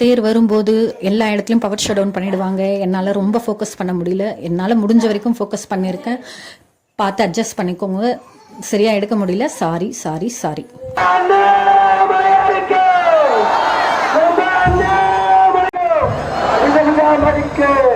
தேர் வரும்போது எல்லா இடத்துலையும் பவர் ஷட் டவுன் பண்ணிடுவாங்க. என்னால் ரொம்ப ஃபோக்கஸ் பண்ண முடியல. என்னால் முடிஞ்ச வரைக்கும் ஃபோக்கஸ் பண்ணியிருக்கேன் பார்த்து அட்ஜஸ்ட் பண்ணிக்கோங்க. சரியாக எடுக்க முடியல. Sorry sorry sorry America! America!